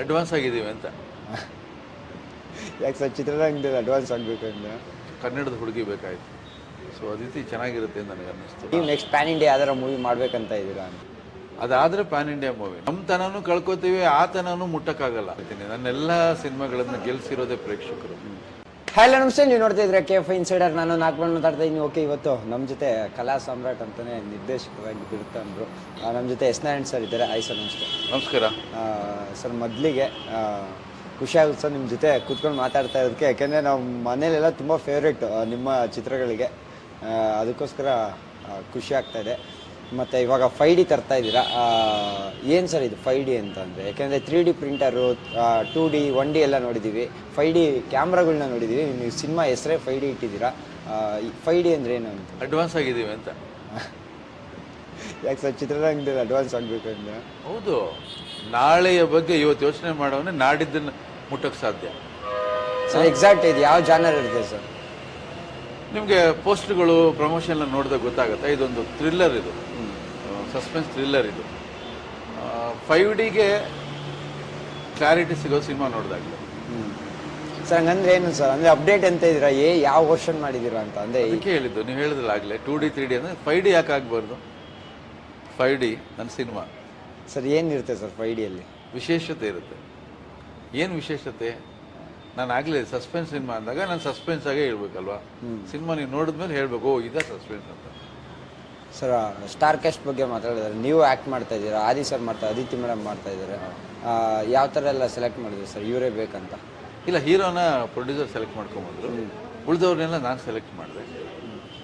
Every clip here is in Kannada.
ಅಡ್ವಾನ್ಸ್ ಆಗಿದ್ದೀವಿ ಅಂತ. ಯಾಕೆ ಸರ್ ಚಿತ್ರರಂಗದಲ್ಲಿ ಅಡ್ವಾನ್ಸ್ ಆಗಬೇಕಂದ್ರೆ ಕನ್ನಡದ ಹುಡುಗಿ ಬೇಕಾಯ್ತು. ಸೊ ಅದೇ ರೀತಿ ಚೆನ್ನಾಗಿರುತ್ತೆ ಅಂತ ನನಗೆ ಅನ್ನಿಸ್ತು. ನೀವು ನೆಕ್ಸ್ಟ್ ಪ್ಯಾನ್ ಇಂಡಿಯಾ ಯಾವ್ದಾರ ಮೂವಿ ಮಾಡ್ಬೇಕಂತ ಇದ್ದೀರಾ ಅಂತ? ಅದಾದರೆ ಪ್ಯಾನ್ ಇಂಡಿಯಾ ಮೂವಿ ನಮ್ಮ ತನನೂ ಕಳ್ಕೊತೀವಿ ಆ ತನನೂ ಮುಟ್ಟಕ್ಕಾಗಲ್ಲ. ಅಂತೀನಿ ನನ್ನೆಲ್ಲ ಸಿನಿಮಾಗಳನ್ನು ಗೆಲ್ಸಿರೋದೇ ಪ್ರೇಕ್ಷಕರು. ಹಲೋ ನಮಸ್ತೆ. ನೀವು ನೋಡ್ತಾ ಇದ್ರೆ ಕೆ ಎಫ್ ಇನ್ಸೈಡರ್ ನಾನು ನಾಲ್ಕು ಮಾತಾಡ್ತಾ ಇದ್ದೀನಿ. ಓಕೆ ಇವತ್ತು ನಮ್ಮ ಜೊತೆ ಕಲಾ ಸಾಮ್ರಾಟ್ ಅಂತಾನೆ ನಿರ್ದೇಶಕರಾಗಿ ಬಿಡ್ತಂದ್ರು ನಮ್ಮ ಜೊತೆ ಎಸ್ ನಾರಾಯಣ್ ಸರ್ ಇದ್ದಾರೆ. ಆಯ್ ಸರ್ ನಮಸ್ತೆ. ನಮಸ್ಕಾರ. ಸರ್ ಮೊದಲಿಗೆ ಖುಷಿ ಆಗುತ್ತೆ ಸರ್ ನಿಮ್ಮ ಜೊತೆ ಕೂತ್ಕೊಂಡು ಮಾತಾಡ್ತಾ ಇರೋದಕ್ಕೆ. ಯಾಕೆಂದರೆ ನಾವು ಮನೇಲೆಲ್ಲ ತುಂಬ ಫೇವ್ರೇಟ್ ನಿಮ್ಮ ಚಿತ್ರಗಳಿಗೆ. ಅದಕ್ಕೋಸ್ಕರ ಖುಷಿ ಆಗ್ತಾ ಇದೆ. ಮತ್ತು ಇವಾಗ ಫೈ ಡಿ ತರ್ತಾ ಇದ್ದೀರಾ? ಏನು ಸರ್ ಇದು ಫೈ ಡಿ ಅಂತಂದರೆ ಯಾಕೆಂದರೆ three D printer two D one D ಎಲ್ಲ ನೋಡಿದ್ದೀವಿ ಫೈ ಡಿ ಕ್ಯಾಮ್ರಾಗಳನ್ನ ನೋಡಿದ್ದೀವಿ ನೀವು ಸಿನಿಮಾ ಹೆಸರೇ ಫೈ ಡಿ ಇಟ್ಟಿದ್ದೀರಾ? ಫೈ ಡಿ ಅಂದರೆ ಏನು ಅಂತ? ಅಡ್ವಾನ್ಸ್ ಆಗಿದ್ದೀವಿ ಅಂತ. ಯಾಕೆ ಸರ್ ಚಿತ್ರರಂಗದಲ್ಲಿ ಅಡ್ವಾನ್ಸ್ ಆಗಬೇಕು ಅಂದರೆ ಹೌದು. ನಾಳೆಯ ಬಗ್ಗೆ ಇವತ್ತು ಯೋಚನೆ ಮಾಡೋವನ್ನೇ ನಾಡಿದ್ದನ್ನು ಮುಟ್ಟಕ್ಕೆ ಸಾಧ್ಯ. ಸರ್ ಎಕ್ಸಾಕ್ಟ್ ಇದು ಯಾವ ಜಾನರ್ ಇರುತ್ತೆ ಸರ್? ನಿಮಗೆ ಪೋಸ್ಟ್ಗಳು ಪ್ರಮೋಷನ್ ನೋಡಿದಾಗ ಗೊತ್ತಾಗುತ್ತೆ. ಇದೊಂದು ಥ್ರಿಲ್ಲರ್ ಇದು. ಸಸ್ಪೆನ್ಸ್ ಥ್ರಿಲ್ಲರ್ ಇದು. ಫೈವ್ ಡಿಗೆ ಕ್ಲಾರಿಟಿ ಸಿಗೋ ಸಿನಿಮಾ ನೋಡಿದಾಗ. ಸರ್ ಹಂಗಂದ್ರೆ ಏನು ಸರ್? ಅಂದ್ರೆ ಅಪ್ಡೇಟ್ ಅಂತ ಇದ್ದೀರಾ? ಏ ಯಾವ ವರ್ಷನ್ ಮಾಡಿದ್ದೀರಾ ಅಂತ? ಅಂದ್ರೆ ಅದಕ್ಕೆ ಹೇಳಿದ್ದು ನೀವು ಹೇಳಿದ್ರಲ್ಲ ಆಗಲೇ ಟೂ ಡಿ ತ್ರೀ ಡಿ ಅಂದರೆ ಫೈವ್ ಡಿ ಯಾಕೆ ಆಗಬಾರ್ದು? ಫೈವ್ ಡಿ ನನ್ನ ಸಿನಿಮಾ. ಸರ್ ಏನಿರುತ್ತೆ ಸರ್ ಫೈವ್ ಡಿಯಲ್ಲಿ ವಿಶೇಷತೆ ಇರುತ್ತೆ. ಏನು ವಿಶೇಷತೆ? ನಾನು ಆಗಲೇ ಸಸ್ಪೆನ್ಸ್ ಸಿನಿಮಾ ಅಂದಾಗ ನಾನು ಸಸ್ಪೆನ್ಸ್ ಆಗೇ ಹೇಳ್ಬೇಕಲ್ವಾ? ಸಿನಿಮಾ ನೀವು ನೋಡಿದ್ಮೇಲೆ ಹೇಳಬೇಕು ಓ ಇದ ಸಸ್ಪೆನ್ಸ್ ಅಂತ. ಸರ್ ಸ್ಟಾರ್ ಕ್ಯಾಸ್ಟ್ ಬಗ್ಗೆ ಮಾತಾಡಿದ್ರೆ ನೀವು ಆ್ಯಕ್ಟ್ ಮಾಡ್ತಾ ಇದ್ದೀರಾ ಆದಿ ಸರ್ ಮಾಡ್ತಾ ಅದಿತಿ ಮೇಡಮ್ ಮಾಡ್ತಾ ಇದ್ದಾರೆ. ಯಾವ ಥರ ಎಲ್ಲ ಸೆಲೆಕ್ಟ್ ಮಾಡಿದ್ರಿ ಸರ್ ಇವರೇ ಬೇಕಂತ. ಇಲ್ಲ ಹೀರೋನ ಪ್ರೊಡ್ಯೂಸರ್ ಸೆಲೆಕ್ಟ್ ಮಾಡ್ಕೊಂಬಂದ್ರು ಉಳಿದವ್ರನ್ನೆಲ್ಲ ನಾನು ಸೆಲೆಕ್ಟ್ ಮಾಡಿದೆ.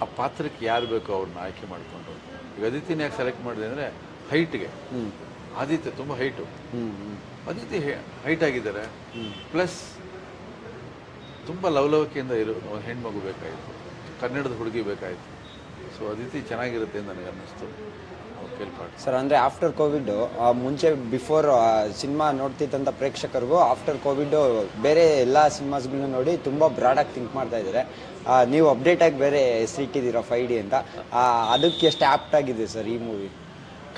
ಆ ಪಾತ್ರಕ್ಕೆ ಯಾರು ಬೇಕೋ ಅವ್ರನ್ನ ಆಯ್ಕೆ ಮಾಡಿಕೊಂಡು. ಈಗ ಅದಿತಿನ ಯಾಕೆ ಸೆಲೆಕ್ಟ್ ಮಾಡಿದೆ ಅಂದರೆ ಹೈಟ್ಗೆ ಆದಿತ್ಯ ತುಂಬ ಹೈಟು ಅದಿತಿ ಹೈಟ್ ಆಗಿದ್ದಾರೆ. ಪ್ಲಸ್ ತುಂಬ ಲವಲವಿಕೆಯಿಂದ ಇರೋ ಒಂದು ಹೆಣ್ಮಗು ಬೇಕಾಯಿತು. ಕನ್ನಡದ ಹುಡುಗಿ ಬೇಕಾಯಿತು. ಸೊ ಅದಿತಿ ಚೆನ್ನಾಗಿರುತ್ತೆ ಅಂತ ನನಗೆ ಅನ್ನಿಸ್ತು. ಸರ್ ಅಂದರೆ ಆಫ್ಟರ್ ಕೋವಿಡ್ ಮುಂಚೆ ಬಿಫೋರ್ ಸಿನಿಮಾ ನೋಡ್ತಿದ್ದಂಥ ಪ್ರೇಕ್ಷಕರಿಗೂ ಆಫ್ಟರ್ ಕೋವಿಡ್ ಬೇರೆ ಎಲ್ಲ ಸಿನಿಮಾಸ್ಗಳನ್ನ ನೋಡಿ ತುಂಬ ಬ್ರಾಡಾಗಿ ಥಿಂಕ್ ಮಾಡ್ತಾ ಇದ್ದಾರೆ. ನೀವು ಅಪ್ಡೇಟ್ ಆಗಿ ಬೇರೆ ಹೆಸರಿಟ್ಟಿದ್ದೀರಾ ಫೈ ಡಿ ಅಂತ? ಅದಕ್ಕೆ ಎಷ್ಟು ಆ್ಯಪ್ಟ್ ಆಗಿದೆ ಸರ್ ಈ ಮೂವಿ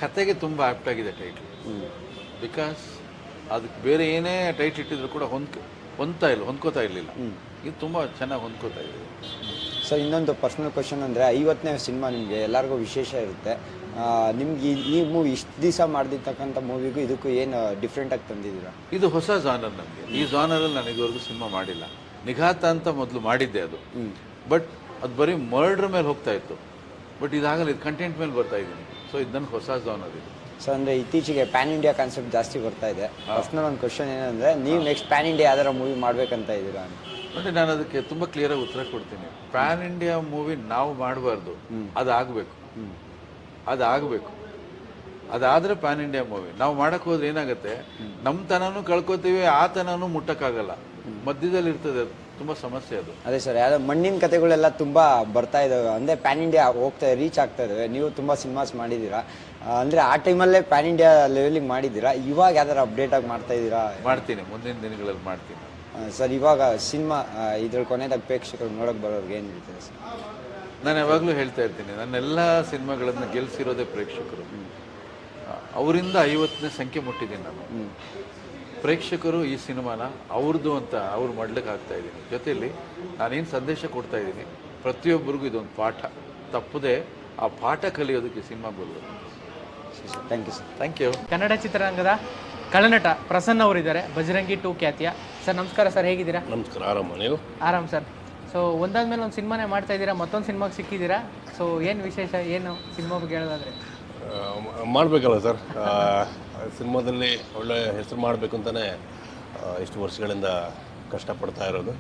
ಕತೆಗೆ ತುಂಬ ಆಪ್ಟ್ ಆಗಿದೆ ಟೈಟ್ಲ್ ಬಿಕಾಸ್ ಅದಕ್ಕೆ ಬೇರೆ ಏನೇ ಟೈಟ್ ಇಟ್ಟಿದ್ರು ಕೂಡ ಹೊಂದ್ಕ ಹೊಂದ್ತಾ ಇಲ್ಲ ಹೊಂದ್ಕೋತಾ ಇರಲಿಲ್ಲ. ಇದು ತುಂಬ ಚೆನ್ನಾಗಿ ಹೊಂದ್ಕೋತಾ ಇದೆ. ಸರ್ ಇನ್ನೊಂದು ಪರ್ಸ್ನಲ್ ಕ್ವಶನ್ ಅಂದರೆ ಐವತ್ತನೇ ಸಿನಿಮಾ ನಿಮಗೆ ಎಲ್ಲರಿಗೂ ವಿಶೇಷ ಇರುತ್ತೆ. ನಿಮ್ಗೆ ಈ- ಮೂವಿ ಇಷ್ಟು ದಿವಸ ಮಾಡ್ದಿರ್ತಕ್ಕಂಥ ಮೂವಿಗೂ ಇದಕ್ಕೂ ಏನು ಡಿಫ್ರೆಂಟಾಗಿ ತಂದಿದ್ದೀರಾ? ಇದು ಹೊಸ ಜಾನರ್ ನಮಗೆ. ಈ ಜಾನರಲ್ಲಿ ನಾನು ಇದುವರೆಗೂ ಸಿನಿಮಾ ಮಾಡಿಲ್ಲ. ನಿಘಾತ ಅಂತ ಮೊದಲು ಮಾಡಿದ್ದೆ ಅದು. ಬಟ್ ಅದು ಬರೀ ಮರ್ಡ್ರ್ ಮೇಲೆ ಹೋಗ್ತಾ ಇತ್ತು. ಬಟ್ ಇದಾಗಲಿ ಇದು ಕಂಟೆಂಟ್ ಮೇಲೆ ಬರ್ತಾ ಇದ್ದೀನಿ ಸೊ ಇದು ನನಗೆ ಹೊಸ ಜಾನರ್ ಇದು. ಸರ್ ಅಂದರೆ ಇತ್ತೀಚೆಗೆ ಪ್ಯಾನ್ ಇಂಡಿಯಾ ಕಾನ್ಸೆಪ್ಟ್ ಜಾಸ್ತಿ ಬರ್ತಾ ಇದೆ. ಪರ್ಸ್ನಲ್ ಒಂದು ಕ್ವಶನ್ ಏನಂದರೆ ನೀವು ನೆಕ್ಸ್ಟ್ ಪ್ಯಾನ್ ಇಂಡಿಯಾ ಯಾವ್ದಾರ ಮೂವಿ ಮಾಡಬೇಕಂತ ಇದ್ದೀರಾ ಅಂತ. ನೋಡಿ ನಾನು ಅದಕ್ಕೆ ತುಂಬ ಕ್ಲಿಯರಾಗಿ ಉತ್ತರ ಕೊಡ್ತೀನಿ. ಪ್ಯಾನ್ ಇಂಡಿಯಾ ಮೂವಿ ನಾವು ಮಾಡಬಾರ್ದು. ಅದಾಗಬೇಕು. ಅದಾಗಬೇಕು. ಅದಾದ್ರೆ ಪ್ಯಾನ್ ಇಂಡಿಯಾ ಮೂವಿ ನಾವು ಮಾಡಕ್ ಹೋದ್ರೆ ಏನಾಗುತ್ತೆ ನಮ್ಮ ತನನೂ ಕಳ್ಕೊತೀವಿ ಆ ತನನೂ ಮುಟ್ಟಕ್ಕಾಗಲ್ಲ. ಮಧ್ಯದಲ್ಲಿ ಇರ್ತದೆ ಅದು. ತುಂಬಾ ಸಮಸ್ಯೆ ಅದು. ಅದೇ ಸರ್ ಯಾವ್ದೋ ಮಣ್ಣಿನ ಕತೆಗಳೆಲ್ಲ ತುಂಬ ಬರ್ತಾ ಇದಾವೆ. ಅಂದರೆ ಪ್ಯಾನ್ ಇಂಡಿಯಾ ಹೋಗ್ತಾ ರೀಚ್ ಆಗ್ತಾ ಇದಾವೆ. ನೀವು ತುಂಬ ಸಿನಿಮಾಸ್ ಮಾಡಿದ್ದೀರಾ? ಆ, ಅಂದರೆ ಆ ಟೈಮಲ್ಲೇ ಪ್ಯಾನ್ ಇಂಡಿಯಾ ಲೆವೆಲಿಗೆ ಮಾಡಿದ್ದೀರಾ? ಇವಾಗ ಯಾವ್ದಾರ ಅಪ್ಡೇಟ್ ಆಗಿ ಮಾಡ್ತಾ ಇದ್ದೀರಾ? ಮಾಡ್ತೀನಿ ಮುಂದಿನ ದಿನಗಳಲ್ಲಿ ಮಾಡ್ತೀನಿ. ಸರ್ ಇವಾಗ ಸಿನಿಮಾ ಇದ್ರ ಕೊನೆದಾಗ ಪ್ರೇಕ್ಷಕರು ನೋಡೋಕೆ ಬರೋರ್ಗೆ ಏನು ಹೇಳ್ತೀರಾ ಸರ್? ನಾನು ಯಾವಾಗಲೂ ಹೇಳ್ತಾ ಇರ್ತೀನಿ ನನ್ನೆಲ್ಲ ಸಿನಿಮಾಗಳನ್ನು ಗೆಲ್ಸಿರೋದೇ ಪ್ರೇಕ್ಷಕರು. ಅವರಿಂದ ಐವತ್ತನೇ ಸಂಖ್ಯೆ ಮುಟ್ಟಿದ್ದೀನಿ ನಾನು. ಪ್ರೇಕ್ಷಕರು ಈ ಸಿನಿಮಾನ ಅವ್ರದ್ದು ಅಂತ ಅವ್ರು ಮಾಡ್ಲಿಕ್ಕೆ ಆಗ್ತಾ ಇದ್ದೀನಿ. ಜೊತೆಯಲ್ಲಿ ನಾನೇನು ಸಂದೇಶ ಕೊಡ್ತಾ ಇದ್ದೀನಿ ಪ್ರತಿಯೊಬ್ಬರಿಗೂ ಇದೊಂದು ಪಾಠ. ತಪ್ಪದೆ ಆ ಪಾಠ ಕಲಿಯೋದಕ್ಕೆ ಈ ಸಿನಿಮಾ ಬರುವುದು thank you sir thank you Kannada ಚಿತ್ರರಂಗದ ಕಳನಟ ಪ್ರಸನ್ನ ಅವರಿದ್ದಾರೆ ಬಜರಂಗಿ ಟು ಖ್ಯಾತಿಯ. ಸರ್ ನಮಸ್ಕಾರ ಸರ್ ಹೇಗಿದ್ದೀರಾ? ನಮಸ್ಕಾರ ಆರಾಮ ನೀವು? ಆರಾಮ್ ಸರ್. ಸೊ ಒಂದಾದ್ಮೇಲೆ ಒಂದು ಸಿನಿಮಾನೇ ಮಾಡ್ತಾ ಇದ್ದೀರಾ ಮತ್ತೊಂದು ಸಿನಿಮಾಗೆ ಸಿಕ್ಕಿದ್ದೀರಾ? ಸೊ ಏನು ವಿಶೇಷ ಏನು ಸಿನಿಮಾ ಬಗ್ಗೆ ಹೇಳೋದಾದ್ರೆ? ಮಾಡ್ಬೇಕಲ್ಲ ಸರ್. ಸಿನಿಮಾದಲ್ಲಿ ಒಳ್ಳೆ ಹೆಸರು ಮಾಡಬೇಕು ಅಂತಲೇ ಇಷ್ಟು ವರ್ಷಗಳಿಂದ ಕಷ್ಟಪಡ್ತಾ ಇರೋದು.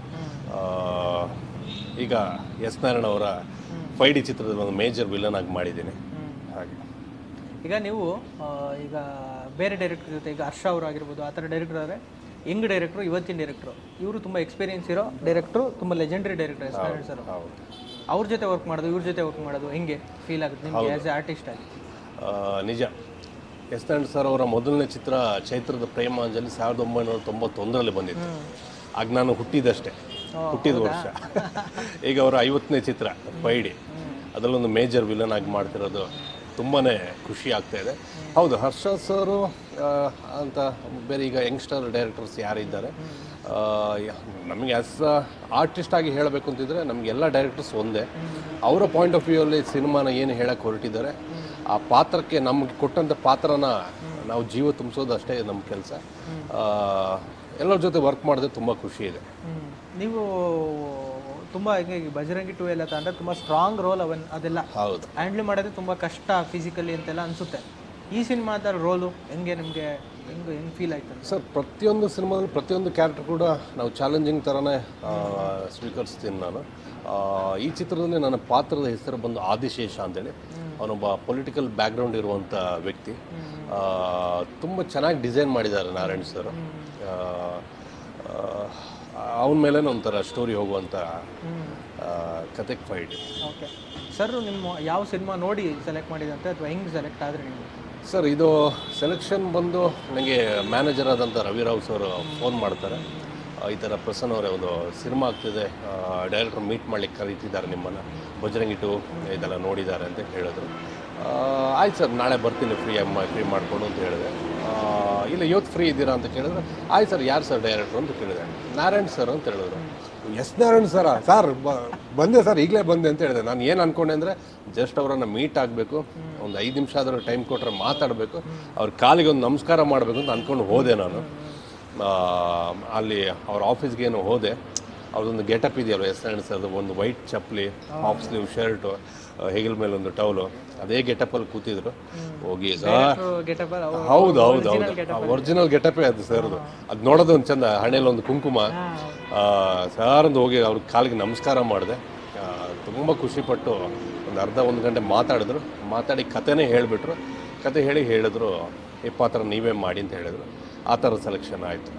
ಈಗ ಎಸ್ ನಾರಾಯಣ ಅವರ ಫೈ ಡಿ ಚಿತ್ರದ ಒಂದು ಮೇಜರ್ ವಿಲನ್ ಆಗಿ ಮಾಡಿದ್ದೀನಿ. ಹಾಗೆ. ಈಗ ನೀವು ಈಗ ಬೇರೆ ಡೈರೆಕ್ಟರ್ ಜೊತೆ ಈಗ ಹರ್ಷ ಅವರು ಆಗಿರ್ಬೋದು ಆ ಥರ ಡೈರೆಕ್ಟರ್ ಆದರೆ ಯಂಗ್ ಡೈರೆಕ್ಟ್ರು ಇವತ್ತಿನ ಡೈರೆಕ್ಟ್ರು ಇವರು ತುಂಬ ಎಕ್ಸ್ಪೀರಿಯನ್ಸ್ ಇರೋ ಡೈರೆಕ್ಟ್ರು ತುಂಬ legendary director S Narayan sir ಅವ್ರ. ಜೊತೆ ವರ್ಕ್ ಮಾಡೋದು ಇವ್ರ ಜೊತೆ ವರ್ಕ್ ಮಾಡೋದು ಹೆಂಗೆ ಫೀಲ್ ಆಗುತ್ತೆ ನಿಮಗೆ ಆ್ಯಸ್ ಎ ಆರ್ಟಿಸ್ಟ್ ಆಗಿ? ನಿಜ. ಎಸ್ ನಾರಾಯಣ ಸರ್ ಅವರ ಮೊದಲನೇ ಚಿತ್ರ ಚೈತ್ರದ ಪ್ರೇಮಾಂಜಲಿ ಸಾವಿರದ ಒಂಬೈನೂರ ತೊಂಬತ್ತೊಂದರಲ್ಲಿ ಬಂದಿತ್ತು. ಆಗ ನಾನು ಹುಟ್ಟಿದಷ್ಟೇ ಹುಟ್ಟಿದ ವರ್ಷ. ಈಗ ಅವರ ಐವತ್ತನೇ ಚಿತ್ರ ಪೈಡಿ. ಅದರಲ್ಲೊಂದು ಮೇಜರ್ ವಿಲನ್ ಆಗಿ ಮಾಡ್ತಿರೋದು ತುಂಬಾ ಖುಷಿ ಆಗ್ತಾ ಇದೆ. ಹೌದು ಹರ್ಷ ಸರು ಅಂತ ಬೇರೆ ಈಗ ಯಂಗ್ಸ್ಟರ್ ಡೈರೆಕ್ಟರ್ಸ್ ಯಾರಿದ್ದಾರೆ ನಮಗೆ ಆ್ಯಸ್ ಆರ್ಟಿಸ್ಟ್ ಆಗಿ ಹೇಳಬೇಕು ಅಂತಿದ್ರೆ ನಮಗೆಲ್ಲ ಡೈರೆಕ್ಟರ್ಸ್ ಒಂದೇ. ಅವರ ಪಾಯಿಂಟ್ ಆಫ್ ವ್ಯೂ ಅಲ್ಲಿ ಸಿನಿಮಾನ ಏನು ಹೇಳಕ್ಕೆ ಹೊರಟಿದ್ದಾರೆ. ಆ ಪಾತ್ರಕ್ಕೆ ನಮಗೆ ಕೊಟ್ಟಂಥ ಪಾತ್ರನ ನಾವು ಜೀವ ತುಂಬಿಸೋದು ಅಷ್ಟೇ ನಮ್ಮ ಕೆಲಸ. ಎಲ್ಲರ ಜೊತೆ ವರ್ಕ್ ಮಾಡಿದ್ರೆ ತುಂಬ ಖುಷಿ ಇದೆ. ನೀವು ತುಂಬ ಹಿಂಗೆ ಈ ಬಜರಂಗಿ ಟೂ ಎಲ್ಲ ತಗೊಂಡ್ರೆ ತುಂಬ ಸ್ಟ್ರಾಂಗ್ ರೋಲ್ ಅವನ್ ಅದೆಲ್ಲ. ಹೌದು. ಹ್ಯಾಂಡ್ಲ್ ಮಾಡೋದು ತುಂಬ ಕಷ್ಟ ಫಿಸಿಕಲಿ ಅಂತೆಲ್ಲ ಅನಿಸುತ್ತೆ. ಈ ಸಿನಿಮಾದ ರೋಲು ಹೆಂಗೆ ನಿಮಗೆ ಹೆಂಗೆ ಹೆಂಗೆ ಫೀಲ್ ಆಯ್ತು ಸರ್ ಪ್ರತಿಯೊಂದು ಸಿನಿಮಾದಲ್ಲಿ ಪ್ರತಿಯೊಂದು ಕ್ಯಾರೆಕ್ಟರ್ ಕೂಡ ನಾವು ಚಾಲೆಂಜಿಂಗ್ ಥರನೇ ಸ್ವೀಕರಿಸ್ತೀನಿ ನಾನು. ಈ ಚಿತ್ರದಲ್ಲಿ ನನ್ನ ಪಾತ್ರದ ಹೆಸರು ಬಂದು ಆದಿಶೇಷ ಅಂತೇಳಿ. ಅವನೊಬ್ಬ ಪೊಲಿಟಿಕಲ್ ಬ್ಯಾಕ್ಗ್ರೌಂಡ್ ಇರುವಂಥ ವ್ಯಕ್ತಿ. ತುಂಬ ಚೆನ್ನಾಗಿ ಡಿಸೈನ್ ಮಾಡಿದ್ದಾರೆ ನಾರಾಯಣ್ ಸರ್ ಅವನ ಮೇಲೆ ಒಂಥರ ಸ್ಟೋರಿ ಹೋಗುವಂಥ ಕತೆಗೆ ಫೈಟ್ ಓಕೆ ಸರ್ ನಿಮ್ಮ ಯಾವ ಸಿನಿಮಾ ನೋಡಿ ಸೆಲೆಕ್ಟ್ ಮಾಡಿದಂತೆ ಅಥವಾ ಹೆಂಗೆ ಸೆಲೆಕ್ಟ್ ಆದರೆ ನೀವು ಸರ್, ಇದು ಸೆಲೆಕ್ಷನ್ ಬಂದು ನನಗೆ ಮ್ಯಾನೇಜರ್ ಆದಂಥ ರವಿರಾವ್ ಸರ್ ಫೋನ್ ಮಾಡ್ತಾರೆ. ಈ ಥರ ಪ್ರಸನ್ನ ಅವರೇ ಒಂದು ಸಿನಿಮಾ ಆಗ್ತಿದೆ. ಡೈರೆಕ್ಟರ್ ಮೀಟ್ ಮಾಡ್ಲಿಕ್ಕೆ ಕರೀತಿದ್ದಾರೆ ನಿಮ್ಮನ್ನು. ಬಜರಂಗಿ ಟು ಇದೆಲ್ಲ ನೋಡಿದ್ದಾರೆ ಅಂತ ಹೇಳಿದ್ರು. ಆಯ್ತು ಸರ್, ನಾಳೆ ಬರ್ತೀನಿ ಫ್ರೀ ಅಮ್ಮ ಫ್ರೀ ಮಾಡಿಕೊಂಡು ಅಂತ ಹೇಳಿದೆ. ಇಲ್ಲ, ಇವತ್ತು ಫ್ರೀ ಇದ್ದೀರಾ ಅಂತ ಕೇಳಿದ್ರೆ, ಆಯ್ತು ಸರ್, ಯಾರು ಸರ್ ಡೈರೆಕ್ಟ್ರು ಅಂತ ಕೇಳಿದೆ. ನಾರಾಯಣ್ ಸರ್ ಅಂತ ಹೇಳಿದ್ರು. ಎಸ್ ನಾರಾಯಣ್ ಸರ ಸರ್ ಬಂದೆ ಸರ್, ಈಗಲೇ ಬಂದೆ ಅಂತ ಹೇಳಿದೆ. ನಾನು ಏನು ಅಂದ್ಕೊಂಡೆ ಅಂದರೆ ಜಸ್ಟ್ ಅವರನ್ನು ಮೀಟ್ ಆಗಬೇಕು. ಒಂದು ಐದು ನಿಮಿಷ ಆದರೂ ಟೈಮ್ ಕೊಟ್ಟರೆ ಮಾತಾಡಬೇಕು. ಅವ್ರ ಕಾಲಿಗೆ ಒಂದು ನಮಸ್ಕಾರ ಮಾಡಬೇಕು ಅಂತ ಅಂದ್ಕೊಂಡು ಹೋದೆ ನಾನು. ಅಲ್ಲಿ ಅವ್ರ ಆಫೀಸ್ಗೆ ಏನು ಹೋದೆ. ಅವ್ರದ್ದೊಂದು ಗೆಟಪ್ ಇದೆಯಲ್ಲ ಎಸ್ ಸರ್ ಅದು ಒಂದು ವೈಟ್ ಚಪ್ಪಲಿ ಹಾಫ್ ಸ್ಲೀವ್ ಶರ್ಟು ಹೆಗಲ್ ಮೇಲೆ ಒಂದು ಟೌಲು ಅದೇ ಗೆಟಪಲ್ಲಿ ಕೂತಿದ್ರು. ಹೋಗಿ ಹೌದು ಹೌದು ಹೌದು. ಒರಿಜಿನಲ್ ಗೆಟಪೇ ಅದು ಸರ್ ಅದು ನೋಡೋದು ಒಂದು ಚಂದ ಹಣೆಯಲ್ಲಿ ಒಂದು ಕುಂಕುಮ. ಸಾರ್ ಅಂದು ಹೋಗಿ ಅವ್ರ ಕಾಲಿಗೆ ನಮಸ್ಕಾರ ಮಾಡಿದೆ. ತುಂಬ ಖುಷಿಪಟ್ಟು ಒಂದು ಅರ್ಧ ಒಂದು ಗಂಟೆ ಮಾತಾಡಿದ್ರು. ಮಾತಾಡಿ ಕತೆನೇ ಹೇಳಿಬಿಟ್ರು. ಕತೆ ಹೇಳಿ ಹೇಳಿದ್ರು ಈ ಪಾತ್ರ ನೀವೇ ಮಾಡಿ ಅಂತ ಹೇಳಿದ್ರು. ಆ ಥರ ಸೆಲೆಕ್ಷನ್ ಆಯಿತು.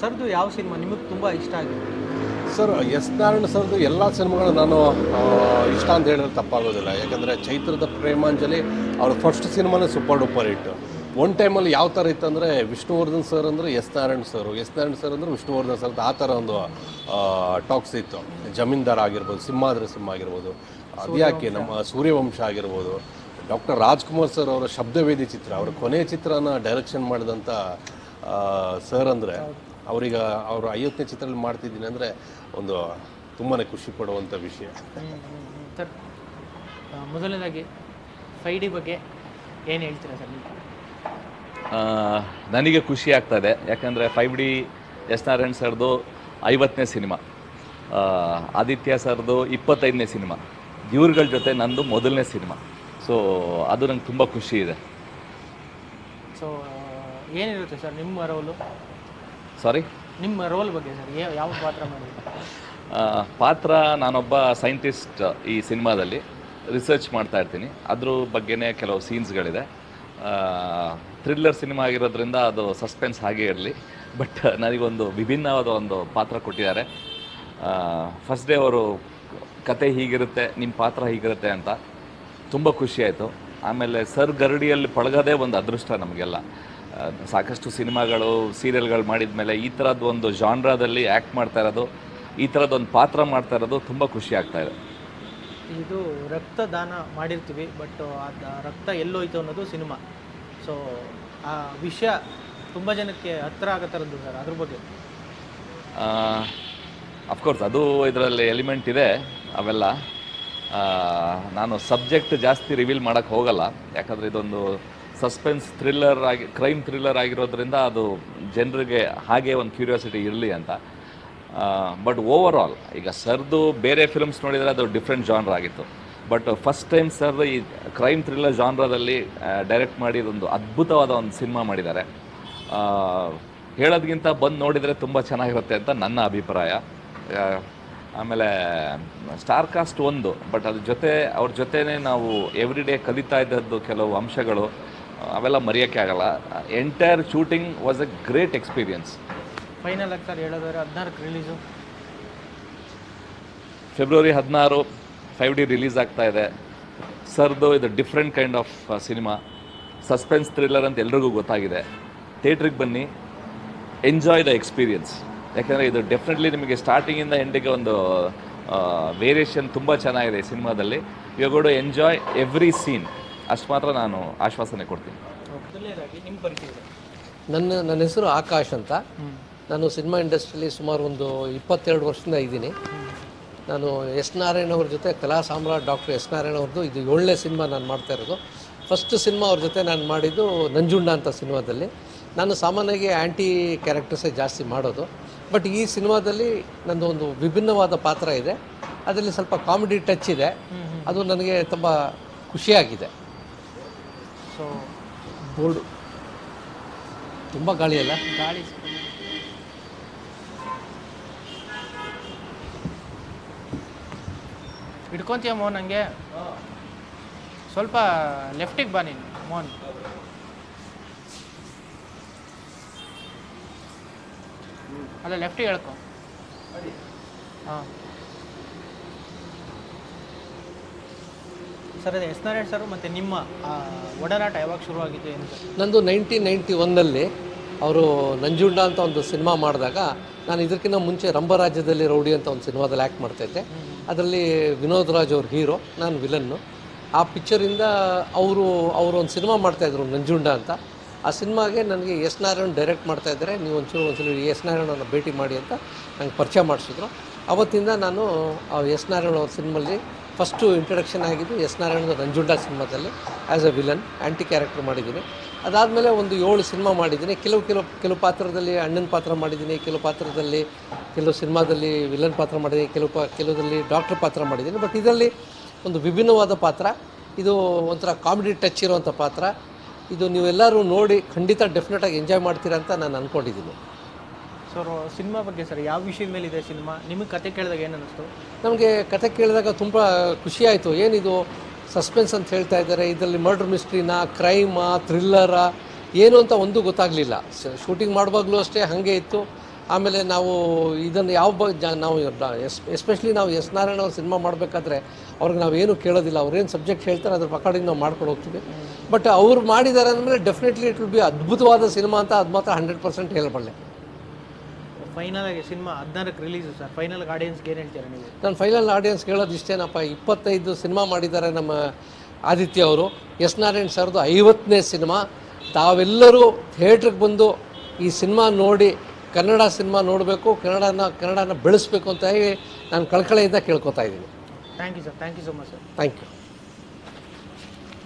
ಸರ್ದು ಯಾವ ಸಿನಿಮಾ? ನಿಮಗೆ ತುಂಬ ಇಷ್ಟ ಆಗಿದೆ. ಸರ್ ಎಸ್ ನಾರಾಯಣ ಸರ್ದು ಎಲ್ಲ ಸಿನಿಮಾಗಳು ನಾನು ಇಷ್ಟ ಅಂತ ಹೇಳಿದ್ರೆ ತಪ್ಪಾಗೋದಿಲ್ಲ. ಯಾಕಂದರೆ ಚೈತ್ರದ ಪ್ರೇಮಾಂಜಲಿ ಅವ್ರ ಫಸ್ಟ್ ಸಿನಿಮಾನೇ ಸೂಪರ್ ಡೂಪರ್ ಇಟ್ಟು ಒನ್ ಟೈಮಲ್ಲಿ ಯಾವ ಥರ ಇತ್ತಂದರೆ ವಿಷ್ಣುವರ್ಧನ್ ಸರ್ ಅಂದರೆ S Narayan sir S Narayan sir ಅಂದರೆ ವಿಷ್ಣುವರ್ಧನ್ ಸರ್ ಅಂತ ಆ ಥರ ಒಂದು ಟಾಕ್ಸ್ ಇತ್ತು. ಜಮೀನ್ದಾರ್ ಆಗಿರ್ಬೋದು ಸಿಂಹಾದ್ರ ಸಿಂಹ ಆಗಿರ್ಬೋದು ಅದ್ಯಾಕೆ ನಮ್ಮ ಸೂರ್ಯವಂಶ ಆಗಿರ್ಬೋದು ಡಾಕ್ಟರ್ ರಾಜ್ಕುಮಾರ್ ಸರ್ ಅವರ ಶಬ್ದವೇದಿ ಚಿತ್ರ ಅವರ ಕೊನೆಯ ಚಿತ್ರನ ಡೈರೆಕ್ಷನ್ ಮಾಡಿದಂಥ ಸರ್ ಅಂದರೆ ಅವ್ರೀಗ ಅವರು ಐವತ್ತನೇ ಚಿತ್ರದಲ್ಲಿ ಮಾಡ್ತಿದ್ದೀನಿ ಅಂದರೆ ಒಂದು ತುಂಬಾ ಖುಷಿ ಪಡುವಂಥ ವಿಷಯ. ಸರ್ ಮೊದಲನೇದಾಗಿ ಫೈವ್ ಡಿ ಬಗ್ಗೆ ಏನು ಹೇಳ್ತೀರಾ ಸರ್ ನನಗೆ ಖುಷಿ ಆಗ್ತದೆ ಯಾಕಂದರೆ ಫೈವ್ ಡಿ ಎಸ್ ನಾರಾಯಣ್ ಸರ್ದು ಐವತ್ತನೇ ಸಿನಿಮಾ. ಆದಿತ್ಯ ಸರ್ದು ಇಪ್ಪತ್ತೈದನೇ ಸಿನಿಮಾ. ಇವ್ರುಗಳ ಜೊತೆ ನಂದು ಮೊದಲನೇ ಸಿನಿಮಾ. ಸೊ ಅದು ನಂಗೆ ತುಂಬ ಖುಷಿ ಇದೆ. ಸೊ ಏನಿರುತ್ತೆ ಸರ್ ನಿಮ್ಮ ರೋಲು? ಸಾರಿ ನಿಮ್ಮ ರೋಲ್ ಬಗ್ಗೆ ಸರ್ ಯಾವ ಪಾತ್ರ ಮಾಡಿದ್ರಿ ಪಾತ್ರ ನಾನೊಬ್ಬ ಸೈಂಟಿಸ್ಟ್ ಈ ಸಿನಿಮಾದಲ್ಲಿ ರಿಸರ್ಚ್ ಮಾಡ್ತಾ ಇರ್ತೀನಿ. ಅದ್ರ ಬಗ್ಗೆನೇ ಕೆಲವು ಸೀನ್ಸ್ಗಳಿದೆ. ಥ್ರಿಲ್ಲರ್ ಸಿನಿಮಾ ಆಗಿರೋದ್ರಿಂದ ಅದು ಸಸ್ಪೆನ್ಸ್ ಹಾಗೇ ಇರಲಿ. ಬಟ್ ನನಗೊಂದು ವಿಭಿನ್ನವಾದ ಒಂದು ಪಾತ್ರ ಕೊಟ್ಟಿದ್ದಾರೆ. ಫಸ್ಟ್ ಡೇ ಅವರು ಕತೆ ಹೀಗಿರುತ್ತೆ ನಿಮ್ಮ ಪಾತ್ರ ಹೀಗಿರುತ್ತೆ ಅಂತ ತುಂಬ ಖುಷಿಯಾಯಿತು ಆಮೇಲೆ ಸರ್ ಗರಡಿಯಲ್ಲಿ ಪಳಗೋದೇ ಒಂದು ಅದೃಷ್ಟ ನಮಗೆಲ್ಲ. ಸಾಕಷ್ಟು ಸಿನಿಮಾಗಳು ಸೀರಿಯಲ್ಗಳು ಮಾಡಿದ ಮೇಲೆ ಈ ಥರದ್ದು ಒಂದು ಜಾನ್ರಾದಲ್ಲಿ ಆ್ಯಕ್ಟ್ ಮಾಡ್ತಾ ಇರೋದು ಈ ಥರದ್ದೊಂದು ಪಾತ್ರ ಮಾಡ್ತಾ ಇರೋದು ತುಂಬ ಖುಷಿ ಆಗ್ತಾ ಇದೆ. ಇದು ರಕ್ತದಾನ ಮಾಡಿರ್ತೀವಿ ಬಟ್ ಅದು ರಕ್ತ ಎಲ್ಲೋಯ್ತು ಅನ್ನೋದು ಸಿನಿಮಾ. ಸೊ ಆ ವಿಷಯ ತುಂಬ ಜನಕ್ಕೆ ಹತ್ತಿರ ಆಗೋ ಥರದ್ದು ಸರ್ ಅದ್ರ ಬಗ್ಗೆ. ಅಫ್ಕೋರ್ಸ್ ಅದು ಇದರಲ್ಲಿ ಎಲಿಮೆಂಟ್ ಇದೆ, ಅವೆಲ್ಲ. ನಾನು ಸಬ್ಜೆಕ್ಟ್ ಜಾಸ್ತಿ ರಿವೀಲ್ ಮಾಡೋಕ್ಕೆ ಹೋಗಲ್ಲ. ಯಾಕಂದರೆ ಇದೊಂದು ಸಸ್ಪೆನ್ಸ್ ಥ್ರಿಲ್ಲರ್ ಆಗಿ ಕ್ರೈಮ್ ಥ್ರಿಲ್ಲರ್ ಆಗಿರೋದ್ರಿಂದ ಅದು ಜನರಿಗೆ ಹಾಗೆ ಒಂದು ಕ್ಯೂರಿಯಾಸಿಟಿ ಇರಲಿ ಅಂತ. ಬಟ್ ಓವರ್ ಆಲ್ ಈಗ ಸರ್ದು ಬೇರೆ ಫಿಲ್ಮ್ಸ್ ನೋಡಿದರೆ ಅದು ಡಿಫ್ರೆಂಟ್ ಜಾನ್ರ್ ಆಗಿತ್ತು. ಬಟ್ ಫಸ್ಟ್ ಟೈಮ್ ಸರ್ ಈ ಕ್ರೈಮ್ ಥ್ರಿಲ್ಲರ್ ಜಾನ್ರದಲ್ಲಿ ಡೈರೆಕ್ಟ್ ಮಾಡಿ ಇದೊಂದು ಅದ್ಭುತವಾದ ಒಂದು ಸಿನಿಮಾ ಮಾಡಿದ್ದಾರೆ. ಹೇಳೋದ್ಗಿಂತ ಬಂದು ನೋಡಿದರೆ ತುಂಬ ಚೆನ್ನಾಗಿರುತ್ತೆ ಅಂತ ನನ್ನ ಅಭಿಪ್ರಾಯ. ಆಮೇಲೆ ಸ್ಟಾರ್ ಕಾಸ್ಟ್ ಒಂದು ಬಟ್ ಅದ್ರ ಜೊತೆ ಅವ್ರ ಜೊತೆನೇ ನಾವು ಎವ್ರಿ ಡೇ ಕಲಿತಾ ಇದ್ದದ್ದು ಕೆಲವು ಅಂಶಗಳು ಅವೆಲ್ಲ ಮರೆಯೋಕ್ಕೆ ಆಗಲ್ಲ. Entire shooting was a great experience final ಆಗಿ ಸರ್ ಹೇಳೋದಾದ್ರೆ ಹದಿನಾರಕ್ಕೆ ರಿಲೀಸು ಫೆಬ್ರವರಿ ಹದಿನಾರು ಫೈವ್ ಡಿ ರಿಲೀಸ್ ಆಗ್ತಾ ಇದೆ. ಸರ್ದು ಇದು different kind of cinema suspense thriller ಅಂತ ಎಲ್ರಿಗೂ ಗೊತ್ತಾಗಿದೆ. ಥಿಯೇಟ್ರಿಗೆ ಬನ್ನಿ. ಎಂಜಾಯ್ ದ ಎಕ್ಸ್ಪೀರಿಯನ್ಸ್ ಯಾಕಂದರೆ ಇದು ಡೆಫಿನೆಟ್ಲಿ ನಿಮಗೆ ಸ್ಟಾರ್ಟಿಂಗಿಂದ ಎಂಡಿಗೆ ಒಂದು ವೇರಿಯೇಷನ್ ತುಂಬ ಚೆನ್ನಾಗಿದೆ ಈ ಸಿನಿಮಾದಲ್ಲಿ. ಯು ಗೋಡು ಎಂಜಾಯ್ ಎವ್ರಿ ಸೀನ್ ಅಷ್ಟು ಮಾತ್ರ ನಾನು ಆಶ್ವಾಸನೆ ಕೊಡ್ತೀನಿ. ಮೊದಲನೇದಾಗಿ ನಿಮ್ಮ ಪರಿಚಯ ನನ್ನ ನನ್ನ ಹೆಸರು ಆಕಾಶ್ ಅಂತ. ನಾನು ಸಿನಿಮಾ ಇಂಡಸ್ಟ್ರಿಯಲ್ಲಿ ಸುಮಾರು ಒಂದು ಇಪ್ಪತ್ತೆರಡು ವರ್ಷದಿಂದ ಇದ್ದೀನಿ. ನಾನು ಎಸ್ ನಾರಾಯಣ ಅವ್ರ ಜೊತೆ ಕಲಾ ಸಾಮ್ರಾಟ್ ಡಾಕ್ಟರ್ ಎಸ್ ನಾರಾಯಣ ಅವ್ರದ್ದು ಇದು ಏಳನೇ ಸಿನಿಮಾ ನಾನು ಮಾಡ್ತಾ ಇರೋದು. ಫಸ್ಟ್ ಸಿನಿಮಾ ಅವ್ರ ಜೊತೆ ನಾನು ಮಾಡಿದ್ದು ನಂಜುಂಡ ಅಂತ ಸಿನಿಮಾದಲ್ಲಿ. ನಾನು ಸಾಮಾನ್ಯವಾಗಿ ಆ್ಯಂಟಿ ಕ್ಯಾರೆಕ್ಟರ್ಸೇ ಜಾಸ್ತಿ ಮಾಡೋದು. ಬಟ್ ಈ ಸಿನಿಮಾದಲ್ಲಿ ನಂದು ಒಂದು ವಿಭಿನ್ನವಾದ ಪಾತ್ರ ಇದೆ. ಅದರಲ್ಲಿ ಸ್ವಲ್ಪ ಕಾಮಿಡಿ ಟಚ್ ಇದೆ. ಅದು ನನಗೆ ತುಂಬ ಖುಷಿಯಾಗಿದೆ. So board. ತುಂಬ ಗಾಳಿ ಅಲ್ಲ? ಗಾಳಿ ಹಿಡ್ಕೊಂತೀಯ ಮೋಹನ್ ಹಂಗೆ? ಸ್ವಲ್ಪ ಲೆಫ್ಟಿಗೆ ಬಾ ನೀನು ಮೋಹನ್. ಅಲ್ಲ ಲೆಫ್ಟ್ ಹೇಳ್ಕೊ. ಹಾಂ. ಸರ್ ಅದೇ ಎಸ್ ನಾರಾಯಣ್ ಸರ್ ಮತ್ತು ನಿಮ್ಮ ಆ, ಒಡನಾಟ ಯಾವಾಗ ಶುರುವಾಗಿದ್ದು ಏನು ಸರ್? ನಂದು ನೈನ್ಟೀನ್ ನೈಂಟಿ ಒನ್ನಲ್ಲಿ ಅವರು ನಂಜುಂಡ ಅಂತ ಒಂದು ಸಿನಿಮಾ ಮಾಡಿದಾಗ ನಾನು ಇದಕ್ಕಿಂತ ಮುಂಚೆ ರಂಭರಾಜ್ಯದಲ್ಲಿ ರೌಡಿ ಅಂತ ಒಂದು ಸಿನಿಮಾದಲ್ಲಿ ಆ್ಯಕ್ಟ್ ಮಾಡ್ತಾಯಿದ್ದೆ. ಅದರಲ್ಲಿ ವಿನೋದ್ ರಾಜ್ ಅವ್ರ ಹೀರೋ ನಾನು ವಿಲನ್ನು. ಆ ಪಿಕ್ಚರಿಂದ ಅವರು ಅವರು ಒಂದು ಸಿನಿಮಾ ಮಾಡ್ತಾಯಿದ್ರು ನಂಜುಂಡ ಅಂತ. ಆ ಸಿನಿಮಾಗೆ ನನಗೆ ಎಸ್ ನಾರಾಯಣ್ ಡೈರೆಕ್ಟ್ ಮಾಡ್ತಾ ಇದ್ದಾರೆ. ನೀವು ಒಂಚೂರು ಒಂದ್ಸಲ ಎಸ್ ನಾರಾಯಣನ ಭೇಟಿ ಮಾಡಿ ಅಂತ ನಂಗೆ ಪರಿಚಯ ಮಾಡಿಸಿದ್ರು. ಅವತ್ತಿಂದ ನಾನು ಆ ಎಸ್ ನಾರಾಯಣ ಅವ್ರ ಸಿನಿಮಲ್ಲಿ ಫಸ್ಟು ಇಂಟ್ರಡಕ್ಷನ್ ಆಗಿದ್ದು ಎಸ್ ನಾರಾಯಣದ ನಂಜುಂಡ ಸಿನಿಮಾದಲ್ಲಿ as a villain anti character ಮಾಡಿದ್ದೀನಿ. ಅದಾದಮೇಲೆ ಒಂದು ಏಳು ಸಿನಿಮಾ ಮಾಡಿದ್ದೀನಿ. ಕೆಲವು ಕೆಲವು ಕೆಲವು ಪಾತ್ರದಲ್ಲಿ ಅಣ್ಣನ ಪಾತ್ರ ಮಾಡಿದ್ದೀನಿ, ಕೆಲವು ಪಾತ್ರದಲ್ಲಿ, ಕೆಲವು ಸಿನಿಮಾದಲ್ಲಿ ವಿಲನ್ ಪಾತ್ರ ಮಾಡಿದ್ದೀನಿ, ಕೆಲವು ಪಾ, ಕೆಲವುದಲ್ಲಿ ಡಾಕ್ಟರ್ ಪಾತ್ರ ಮಾಡಿದ್ದೀನಿ. ಬಟ್ ಇದರಲ್ಲಿ ಒಂದು ವಿಭಿನ್ನವಾದ ಪಾತ್ರ. ಇದು ಒಂಥರ ಕಾಮಿಡಿ ಟಚ್ ಇರುವಂಥ ಪಾತ್ರ. ಇದು ನೀವೆಲ್ಲರೂ ನೋಡಿ ಖಂಡಿತ ಡೆಫಿನೆಟಾಗಿ ಎಂಜಾಯ್ ಮಾಡ್ತೀರಾ ಅಂತ ನಾನು ಅಂದ್ಕೊಂಡಿದ್ದೀನಿ ಸರ್ ಸಿನಿಮಾ ಬಗ್ಗೆ ಸರ್ ಯಾವ ವಿಷಯದ ಮೇಲೆ ಇದೆ ಸಿನಿಮಾ? ನಿಮಗೆ ಕತೆ ಕೇಳಿದಾಗ ಏನು ಅನ್ನಿಸ್ತು? ನಮಗೆ ಕತೆ ಕೇಳಿದಾಗ ತುಂಬ ಖುಷಿ ಆಯಿತು. ಏನಿದು? ಸಸ್ಪೆನ್ಸ್ ಅಂತ ಹೇಳ್ತಾ ಇದ್ದಾರೆ. ಇದರಲ್ಲಿ ಮರ್ಡರ್ ಮಿಸ್ಟ್ರಿನ ಕ್ರೈಮಾ ಥ್ರಿಲ್ಲರಾ ಏನು ಅಂತ ಒಂದು ಗೊತ್ತಾಗಲಿಲ್ಲ. ಶೂಟಿಂಗ್ ಮಾಡುವಾಗಲೂ ಅಷ್ಟೇ ಹಾಗೆ ಇತ್ತು. ಆಮೇಲೆ ನಾವು ಇದನ್ನು ಯಾವ ಬ ಜ- ನಾವು ಎಸ್ ಎಸ್ಪೆಷಲಿ ನಾವು ಎಸ್ ನಾರಾಯಣ ಅವ್ರ ಸಿನಿಮಾ ಮಾಡಬೇಕಾದ್ರೆ ಅವ್ರಿಗೆ ನಾವು ಏನು ಕೇಳೋದಿಲ್ಲ. ಅವ್ರೇನು ಸಬ್ಜೆಕ್ಟ್ ಹೇಳ್ತಾರೆ ಅದ್ರ ಪ್ರಕಾರ ನಾವು ಮಾಡ್ಕೊಂಡು ಹೋಗ್ತೀವಿ. ಬಟ್ ಅವ್ರು ಮಾಡಿದ್ದಾರೆ ಅಂದಮೇಲೆ ಡೆಫಿನೆಟ್ಲಿ ಇಟ್ ವಿಲ್ ಬಿ ಅದ್ಭುತವಾದ ಸಿನಿಮಾ ಅಂತ ಅದು ಮಾತ್ರ ಹಂಡ್ರೆಡ್ ಪರ್ಸೆಂಟ್ ಹೇಳಬಲ್ಲೆ. ಫೈನಲ್ ಆಗಿ ಸಿನಿಮಾ ಹದಿನಾರಕ್ಕೆ ರಿಲೀಸು ಸರ್. ಫೈನಲ್ ಆಡಿಯನ್ಸ್ಗೆ ಏನು ಹೇಳ್ತೀರಾ ನೀವು? ನಾನು ಫೈನಲ್ ಆಡಿಯನ್ಸ್ ಕೇಳೋದು ಇಷ್ಟೇನಪ್ಪ ಇಪ್ಪತ್ತೈದು ಸಿನಿಮಾ ಮಾಡಿದ್ದಾರೆ ನಮ್ಮ ಆದಿತ್ಯ ಅವರು. ಎಸ್ ನಾರಾಯಣ್ ಸರ್ದು ಐವತ್ತನೇ ಸಿನಿಮಾ. ತಾವೆಲ್ಲರೂ ಥಿಯೇಟ್ರಿಗೆ ಬಂದು ಈ ಸಿನಿಮಾ ನೋಡಿ ಕನ್ನಡ ಸಿನಿಮಾ ನೋಡಬೇಕು ಕನ್ನಡನ ಕನ್ನಡನ ಬೆಳೆಸಬೇಕು ಅಂತ ಹೇಳಿ ನಾನು ಕಳ್ಕಳೆಯಿಂದ ಕೇಳ್ಕೊತಾ ಇದ್ದೀನಿ. Thank you sir thank you so much sir thank you